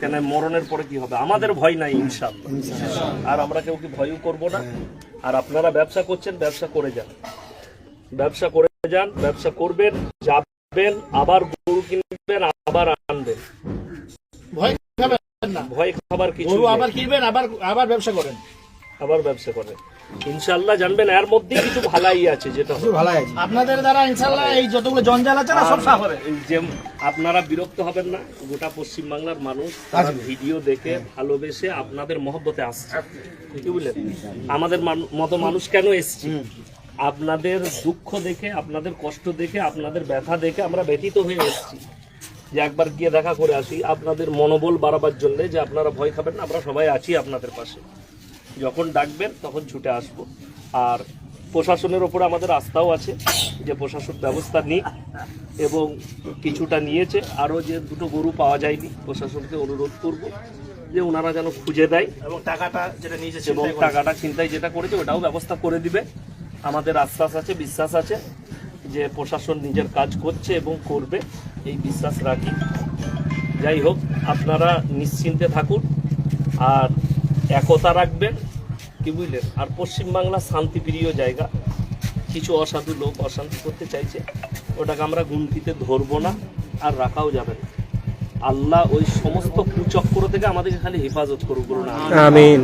কেন মরণের পরে কি হবে? আমাদের ভয় নাই ইনশাল্লাহ আর আমরা কেউ কি ভয়ও করব না? আর আপনারা ব্যবসা করছেন ব্যবসা করে যান। ব্যবসা করে যান ব্যবসা করবেন যাবেন আবার গরু কিনবেন আবার আনবেন। ভয় খাবেন না। ভয় খাবার কিছু গরু আবার কিনবেন আবার আবার ব্যবসা করেন। আবার ব্যবসা করে। ইনশাল্লাহ জানবেন এর মধ্যে কিছু ভালাই আছে যেটা হবে। আপনাদের দ্বারা ইনশাল্লাহ এই যতগুলো জঞ্জাল আছে না সব সাফ হবে। যে আপনারা বিরক্ত হবেন না গোটা পশ্চিম বাংলার মানুষ তারা ভিডিও দেখে ভালোবেসে আপনাদের মহব্বতে আসছে। কি বুঝলেন আমাদের মতো মানুষ কেন এসছি? আপনাদের দুঃখ দেখে আপনাদের কষ্ট দেখে আপনাদের ব্যথা দেখে আমরা ব্যথিত হয়ে এসেছি। যে একবার গিয়ে দেখা করে আসি আপনাদের মনোবল বাড়াবার জন্য যে আপনারা ভয় খাবেন না আমরা সবাই আছি আপনাদের পাশে। যখন ডাকবেন তখন ছুটে আসব। আর প্রশাসনের ওপরে আমাদের আস্থাও আছে যে প্রশাসন ব্যবস্থা নিক এবং কিছুটা নিয়েছে। আরও যে দুটো গরু পাওয়া যায়নি প্রশাসনকে অনুরোধ করব যে ওনারা যেন খুঁজে দেয় এবং টাকাটা যেটা নিয়েছে এবং টাকাটা চিন্তায় যেটা করেছে ওটাও ব্যবস্থা করে দিবে। আমাদের আশ্বাস আছে বিশ্বাস আছে যে প্রশাসন নিজের কাজ করছে এবং করবে এই বিশ্বাস রাখি। যাই হোক আপনারা নিশ্চিন্তে থাকুন। আর একতা রাখবেন, কি বুঝলেন? আর পশ্চিমবাংলা শান্তিপ্রিয় জায়গা। কিছু অসাধু লোক অশান্তি করতে চাইছে, ওটাকে আমরা গুনতিতে ধরবো না আর রাখাও যাবে না। আল্লাহ ওই সমস্ত কুচক্র থেকে আমাদেরকে খালি হেফাজত করুক আমিন। আমিন।